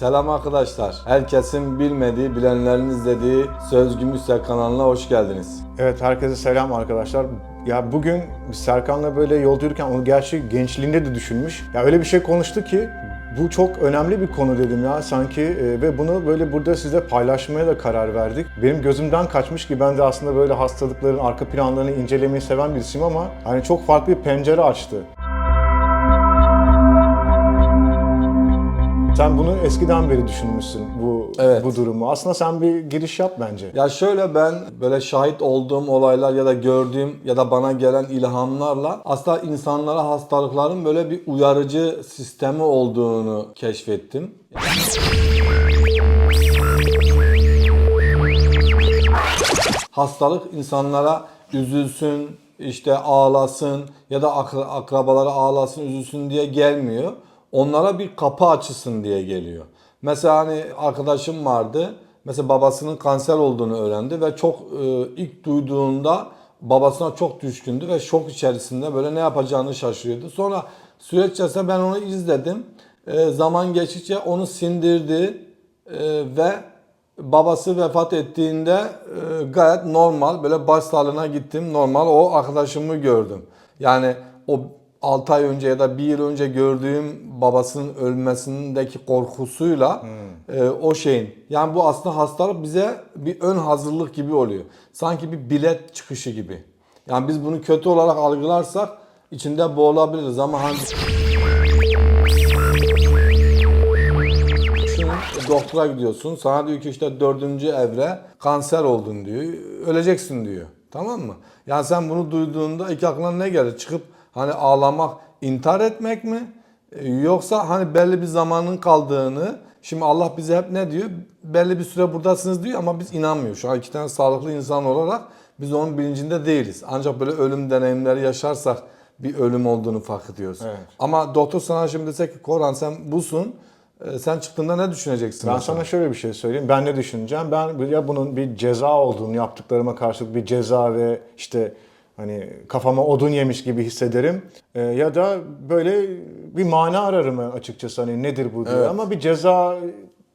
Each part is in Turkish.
Selam arkadaşlar. Herkesin bilmediği, bilenlerin izlediği Söz Gümüşsel kanalına hoş geldiniz. Evet herkese selam arkadaşlar. Ya bugün Serkan'la böyle yolda yürürken onu gerçi gençliğinde de düşünmüş. Ya öyle bir şey konuştu ki bu çok önemli bir konu dedim ya sanki e, ve bunu böyle burada size paylaşmaya da karar verdik. Benim gözümden kaçmış ki ben de aslında böyle hastalıkların arka planlarını incelemeyi seven birisiyim ama hani çok farklı bir pencere açtı. Sen bunu eskiden beri düşünmüşsün bu Evet. bu durumu. Aslında sen bir giriş yap bence. Ya şöyle ben böyle şahit olduğum olaylar ya da gördüğüm ya da bana gelen ilhamlarla aslında insanlara hastalıkların böyle bir uyarıcı sistemi olduğunu keşfettim. Hastalık insanlara üzülsün, işte ağlasın ya da akra- akrabaları ağlasın, üzülsün diye gelmiyor. Onlara bir kapı açısın diye geliyor. Mesela hani arkadaşım vardı. Mesela babasının kanser olduğunu öğrendi ve çok e, ilk duyduğunda babasına çok düşkündü ve şok içerisinde böyle ne yapacağını şaşırıyordu. Sonra süreç ben onu izledim. E, zaman geçtikçe onu sindirdi e, ve babası vefat ettiğinde e, gayet normal böyle baş sağlığına gittim normal o arkadaşımı gördüm. Yani o 6 ay önce ya da 1 yıl önce gördüğüm babasının ölmesindeki korkusuyla e, o şeyin yani bu aslında hastalık bize bir ön hazırlık gibi oluyor. Sanki bir bilet çıkışı gibi. Yani biz bunu kötü olarak algılarsak içinde boğulabiliriz ama hani doktora gidiyorsun. Sana diyor ki işte dördüncü evre kanser oldun diyor. Öleceksin diyor. Tamam mı? Yani sen bunu duyduğunda ilk aklına ne gelir? Çıkıp hani ağlamak, intihar etmek mi? Ee, Yoksa hani belli bir zamanın kaldığını Şimdi Allah bize hep ne diyor? Belli bir süre buradasınız diyor ama biz inanmıyor. Şu an iki tane sağlıklı insan olarak biz onun bilincinde değiliz. Ancak böyle ölüm deneyimleri yaşarsak bir ölüm olduğunu fark ediyoruz. Evet. Ama doktor sana şimdi desek ki Koran sen busun. e, Sen çıktığında ne düşüneceksin? Ben mesela? sana şöyle bir şey söyleyeyim. Ben ne düşüneceğim? Ben ya bunun bir ceza olduğunu, yaptıklarıma karşılık bir ceza ve işte hani kafama odun yemiş gibi hissederim. Ee, ya da böyle bir mana ararım açıkçası hani nedir bu diye. Evet. Ama bir ceza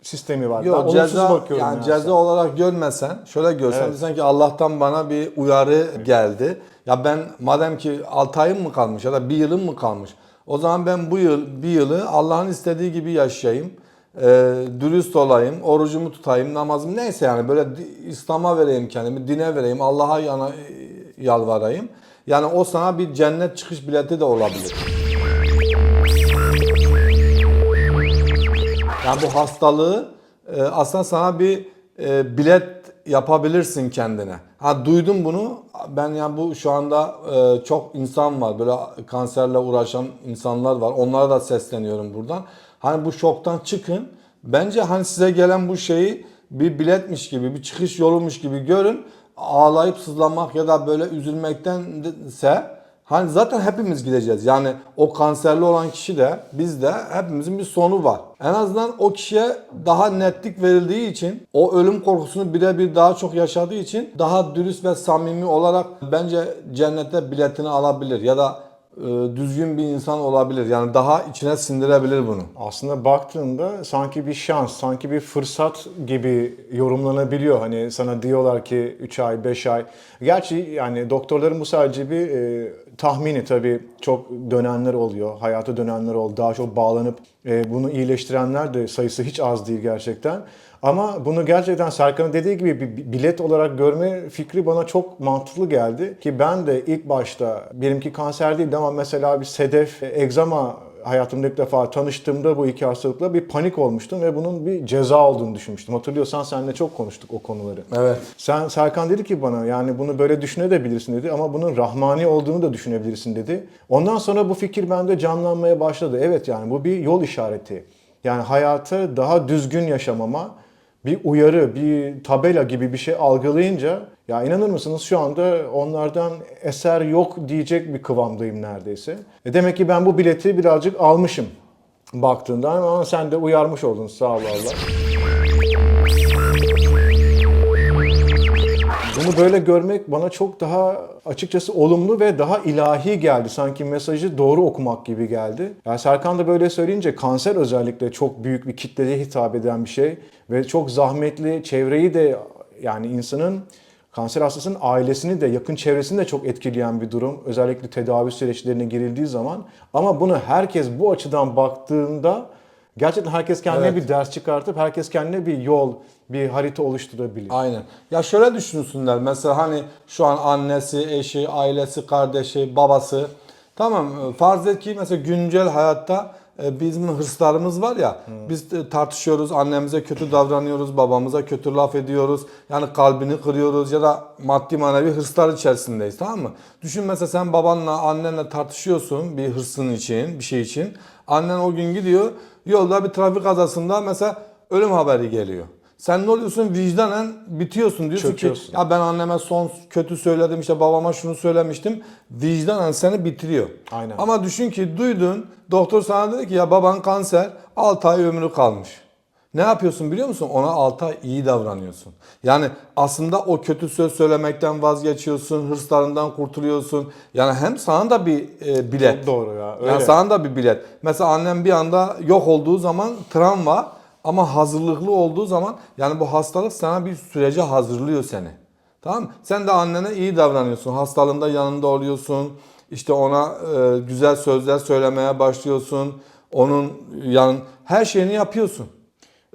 sistemi var. ben Yok olumsuz ceza bakıyorum yani yani ceza sen. olarak görmesen şöyle görsen Evet. desen ki Allah'tan bana bir uyarı geldi. Ya ben madem ki 6 ayım mı kalmış ya da 1 yılım mı kalmış? O zaman ben bu yıl bir yılı Allah'ın istediği gibi yaşayayım. e, dürüst olayım, orucumu tutayım, namazımı neyse yani böyle İslam'a vereyim kendimi, dine vereyim, Allah'a yana e, yalvarayım. Yani o sana bir cennet çıkış bileti de olabilir. Yani bu hastalığı e, aslında sana bir e, bilet yapabilirsin kendine. Ha duydum bunu. Ben yani bu şu anda e, çok insan var. Böyle kanserle uğraşan insanlar var. Onlara da sesleniyorum buradan. Hani bu şoktan çıkın. Bence hani size gelen bu şeyi bir biletmiş gibi, bir çıkış yolumuş gibi görün. Ağlayıp sızlamak ya da böyle üzülmektense Hani zaten hepimiz gideceğiz. Yani o kanserli olan kişi de biz de hepimizin bir sonu var. En azından o kişiye daha netlik verildiği için o ölüm korkusunu birebir daha çok yaşadığı için daha dürüst ve samimi olarak bence cennete biletini alabilir ya da düzgün bir insan olabilir. Yani daha içine sindirebilir bunu. Aslında baktığında sanki bir şans, sanki bir fırsat gibi yorumlanabiliyor. Hani sana diyorlar ki 3 ay, 5 ay. Gerçi yani doktorların bu sadece bir e, tahmini tabii çok dönenler oluyor. Hayata dönenler oldu. Daha çok bağlanıp e, bunu iyileştirenler de sayısı hiç az değil gerçekten. Ama bunu gerçekten Serkan'ın dediği gibi bir bilet olarak görme fikri bana çok mantıklı geldi. Ki ben de ilk başta benimki kanser değildi ama mesela bir sedef, egzama hayatımda ilk defa tanıştığımda bu iki hastalıkla bir panik olmuştum ve bunun bir ceza olduğunu düşünmüştüm. Hatırlıyorsan seninle çok konuştuk o konuları. Evet. Sen Serkan dedi ki bana yani bunu böyle düşünebilirsin dedi ama bunun rahmani olduğunu da düşünebilirsin dedi. Ondan sonra bu fikir bende canlanmaya başladı. Evet yani bu bir yol işareti. Yani hayatı daha düzgün yaşamama bir uyarı, bir tabela gibi bir şey algılayınca ya inanır mısınız şu anda onlardan eser yok diyecek bir kıvamdayım neredeyse. E demek ki ben bu bileti birazcık almışım baktığından ama sen de uyarmış oldun sağ ol Allah. Bunu böyle görmek bana çok daha açıkçası olumlu ve daha ilahi geldi. Sanki mesajı doğru okumak gibi geldi. Yani Serkan da böyle söyleyince kanser özellikle çok büyük bir kitleye hitap eden bir şey ve çok zahmetli çevreyi de yani insanın kanser hastasının ailesini de yakın çevresini de çok etkileyen bir durum. Özellikle tedavi süreçlerine girildiği zaman. Ama bunu herkes bu açıdan baktığında gerçekten herkes kendine Evet. bir ders çıkartıp herkes kendine bir yol, bir harita oluşturabilir. Aynen. Ya şöyle düşünsünler. Mesela hani şu an annesi, eşi, ailesi, kardeşi, babası. Tamam e, farz et ki mesela güncel hayatta bizim hırslarımız var ya. Biz e, tartışıyoruz, annemize kötü davranıyoruz, babamıza kötü laf ediyoruz. Yani kalbini kırıyoruz ya da maddi manevi hırslar içerisindeyiz tamam mı? Düşün mesela sen babanla, annenle tartışıyorsun bir hırsın için, bir şey için. Annen o gün gidiyor, yolda bir trafik kazasında mesela ölüm haberi geliyor. Sen ne oluyorsun? Vicdanen bitiyorsun. Diyorsun Çöküyorsun. ki ya ben anneme son kötü söyledim işte babama şunu söylemiştim. Vicdanen seni bitiriyor. Aynen. Ama düşün ki duydun doktor sana dedi ki ya baban kanser 6 ay ömrü kalmış. Ne yapıyorsun biliyor musun? Ona 6 ay iyi davranıyorsun. Yani aslında o kötü söz söylemekten vazgeçiyorsun, hırslarından kurtuluyorsun. Yani hem sana da bir e, bilet. Çok doğru ya, öyle. Yani sana da bir bilet. Mesela annem bir anda yok olduğu zaman travma ama hazırlıklı olduğu zaman yani bu hastalık sana bir sürece hazırlıyor seni. Tamam mı? Sen de annene iyi davranıyorsun. Hastalığında yanında oluyorsun. İşte ona e, güzel sözler söylemeye başlıyorsun. Onun yan her şeyini yapıyorsun.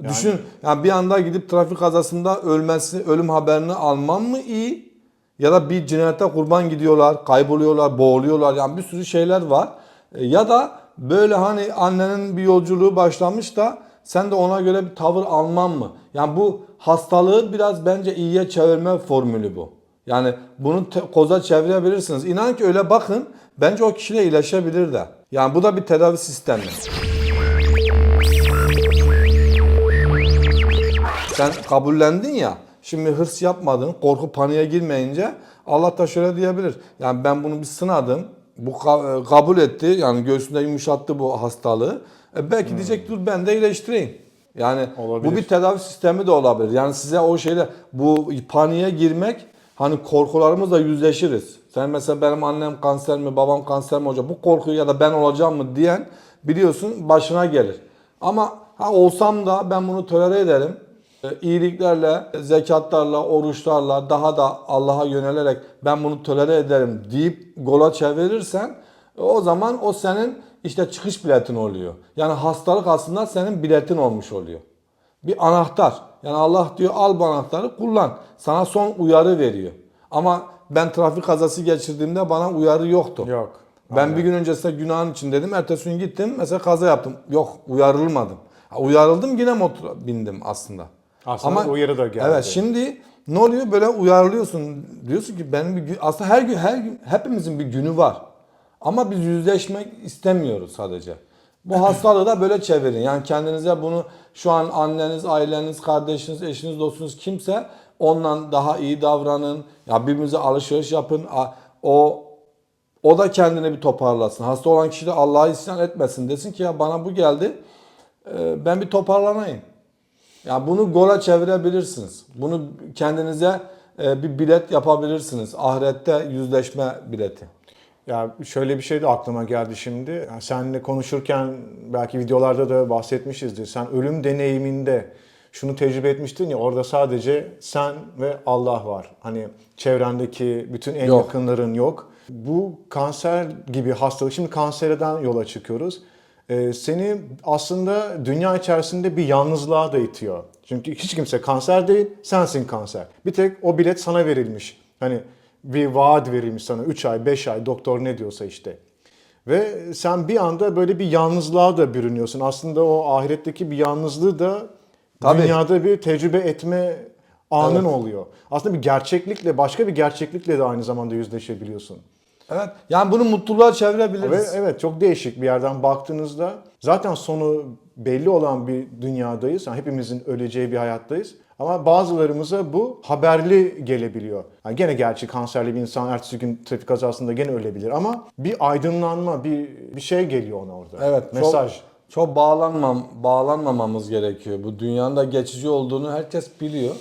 Düşün yani bir anda gidip trafik kazasında ölmesi, ölüm haberini alman mı iyi? Ya da bir cinayete kurban gidiyorlar, kayboluyorlar, boğuluyorlar. Yani bir sürü şeyler var. E, Ya da böyle hani annenin bir yolculuğu başlamış da sen de ona göre bir tavır alman mı? Yani bu hastalığı biraz bence iyiye çevirme formülü bu. Yani bunu koza çevirebilirsiniz. İnan ki öyle bakın. Bence o kişiyle iyileşebilir de. Yani bu da bir tedavi sistemi. Sen kabullendin ya. Şimdi hırs yapmadın, korku paniğe girmeyince Allah da şöyle diyebilir. Yani ben bunu bir sınadım. Bu e, kabul etti. Yani göğsünde yumuşattı bu hastalığı. E belki diyecek dur ben de iyileştireyim. Yani Olabilir. bu bir tedavi sistemi de olabilir. Yani size o şeyle bu paniğe girmek hani korkularımızla yüzleşiriz. Sen mesela benim annem kanser mi, babam kanser mi olacak? Bu korkuyu ya da ben olacağım mı diyen biliyorsun başına gelir. Ama ha olsam da ben bunu tolere ederim. E, iyiliklerle, zekatlarla, oruçlarla daha da Allah'a yönelerek ben bunu tolere ederim deyip gola çevirirsen e, o zaman o senin işte çıkış biletin oluyor. Yani hastalık aslında senin biletin olmuş oluyor. Bir anahtar. Yani Allah diyor al bu anahtarı kullan. Sana son uyarı veriyor. Ama ben trafik kazası geçirdiğimde bana uyarı yoktu. Yok. Ben bir gün öncesinde günahın için dedim. Ertesi gün gittim mesela kaza yaptım. Yok uyarılmadım. Uyarıldım yine motora bindim aslında. Aslında uyarı da geldi. Evet şimdi ne oluyor böyle uyarılıyorsun. Diyorsun ki benim bir gün aslında her gün her gün hepimizin bir günü var. Ama biz yüzleşmek istemiyoruz sadece. Bu hastalığı da böyle çevirin. Yani kendinize bunu şu an anneniz, aileniz, kardeşiniz, eşiniz, dostunuz kimse ondan daha iyi davranın. Ya birbirinize alışveriş yapın. O o da kendini bir toparlasın. Hasta olan kişi de Allah'a isyan etmesin. Desin ki ya bana bu geldi. e, Ben bir toparlanayım. Ya bunu gola çevirebilirsiniz. Bunu kendinize e, bir bilet yapabilirsiniz. Ahirette yüzleşme bileti. Ya şöyle bir şey de aklıma geldi şimdi. Yani seninle konuşurken belki videolarda da bahsetmişizdir. Sen ölüm deneyiminde şunu tecrübe etmiştin ya orada sadece sen ve Allah var. Hani çevrendeki bütün en Yok. yakınların yok. Bu kanser gibi hastalık. Şimdi kanserden yola çıkıyoruz. Ee, seni aslında dünya içerisinde bir yalnızlığa da itiyor. Çünkü hiç kimse kanser değil, sensin kanser. Bir tek o bilet sana verilmiş. Hani bir vaat verilmiş sana 3 ay, 5 ay doktor ne diyorsa işte. Ve sen bir anda böyle bir yalnızlığa da bürünüyorsun. Aslında o ahiretteki bir yalnızlığı da Tabii. dünyada bir tecrübe etme anın oluyor. Aslında bir gerçeklikle, başka bir gerçeklikle de aynı zamanda yüzleşebiliyorsun. Evet. Yani bunu mutluluğa Ve çevirebiliriz. evet çok değişik bir yerden baktığınızda zaten sonu belli olan bir dünyadayız. Yani hepimizin öleceği bir hayattayız. Ama bazılarımıza bu haberli gelebiliyor. Yani gene gerçi kanserli bir insan ertesi gün trafik kazasında gene ölebilir ama bir aydınlanma, bir bir şey geliyor ona orada. Evet. Mesaj. Çok, çok bağlanmam, bağlanmamamız gerekiyor. Bu dünyanın da geçici olduğunu herkes biliyor.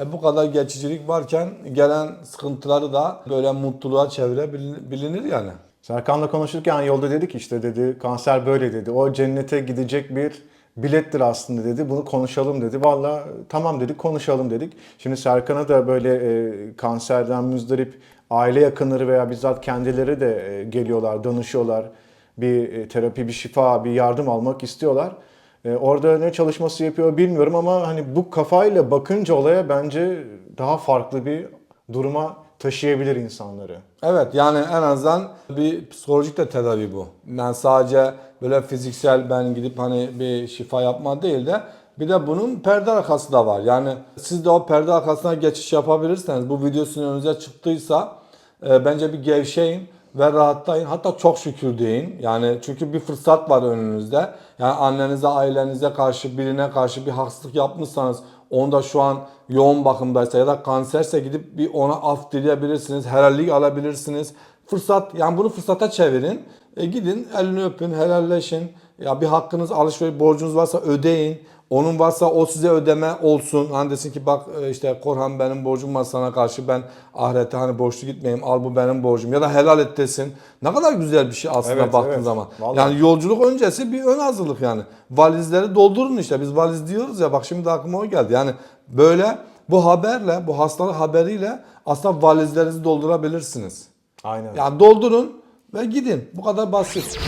E, bu kadar geçicilik varken gelen sıkıntıları da böyle mutluluğa çevirebilinir yani. Serkan'la konuşurken yolda dedik işte dedi kanser böyle dedi. O cennete gidecek bir bilettir aslında dedi. Bunu konuşalım dedi. Valla tamam dedik konuşalım dedik. Şimdi Serkan'a da böyle e, kanserden müzdarip aile yakınları veya bizzat kendileri de e, geliyorlar, danışıyorlar. Bir e, terapi, bir şifa, bir yardım almak istiyorlar. E, orada ne çalışması yapıyor bilmiyorum ama hani bu kafayla bakınca olaya bence daha farklı bir duruma taşıyabilir insanları. Evet yani en azından bir psikolojik de tedavi bu. Yani sadece böyle fiziksel ben gidip hani bir şifa yapma değil de bir de bunun perde arkası da var. Yani siz de o perde arkasına geçiş yapabilirseniz bu videosunun önünüze çıktıysa e, bence bir gevşeyin ve rahatlayın. Hatta çok şükür deyin. Yani çünkü bir fırsat var önünüzde. Yani annenize, ailenize karşı, birine karşı bir haksızlık yapmışsanız onda şu an yoğun bakımdaysa ya da kanserse gidip bir ona af dileyebilirsiniz. Helallik alabilirsiniz. Fırsat yani bunu fırsata çevirin. E gidin elini öpün, helalleşin. Ya bir hakkınız, alışveriş borcunuz varsa ödeyin. Onun varsa o size ödeme olsun. Hani desin ki bak e, işte Korhan benim borcum var sana karşı ben ahirete hani borçlu gitmeyeyim al bu benim borcum ya da helal et desin. Ne kadar güzel bir şey aslında Evet, baktığın evet. zaman. Vallahi. Yani yolculuk öncesi bir ön hazırlık yani. Valizleri doldurun işte biz valiz diyoruz ya bak şimdi aklıma o geldi. Yani böyle bu haberle bu hastalık haberiyle aslında valizlerinizi doldurabilirsiniz. Aynen. Yani doldurun ve gidin. Bu kadar basit.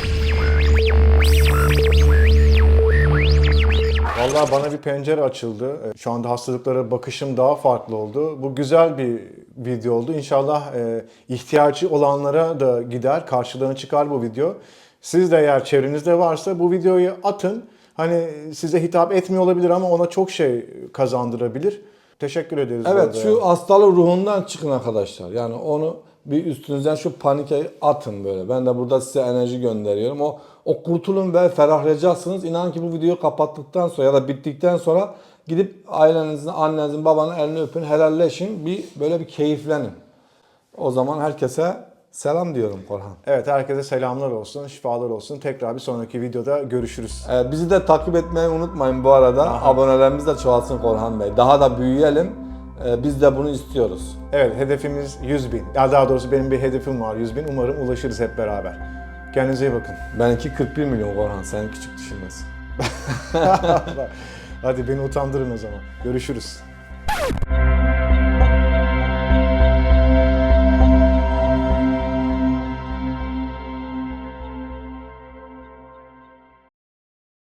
Vallahi bana bir pencere açıldı. Ee, Şu anda hastalıklara bakışım daha farklı oldu. Bu güzel bir video oldu. İnşallah e, ihtiyacı olanlara da gider, karşılığını çıkar bu video. Siz de eğer çevrenizde varsa bu videoyu atın. Hani size hitap etmiyor olabilir ama ona çok şey kazandırabilir. Teşekkür ederiz. Evet şu hastalık ruhundan çıkın arkadaşlar. Yani onu bir üstünüzden şu panike atın böyle. Ben de burada size enerji gönderiyorum. O o kurtulun ve ferahlayacaksınız. İnanın ki bu videoyu kapattıktan sonra ya da bittikten sonra gidip ailenizin, annenizin, babanın elini öpün, helalleşin. Bir böyle bir keyiflenin. O zaman herkese selam diyorum Korhan. Evet herkese selamlar olsun, şifalar olsun. Tekrar bir sonraki videoda görüşürüz. Ee, bizi de takip etmeyi unutmayın bu arada. Abonelerimiz de çoğalsın Korhan Bey. Daha da büyüyelim. Ee, biz de bunu istiyoruz. Evet hedefimiz 100 bin. Ya daha doğrusu benim bir hedefim var 100 bin. Umarım ulaşırız hep beraber. Kendinize iyi bakın. Benimki 41 milyon Korhan. Sen küçük düşünmesin. Hadi beni utandırın o zaman. Görüşürüz.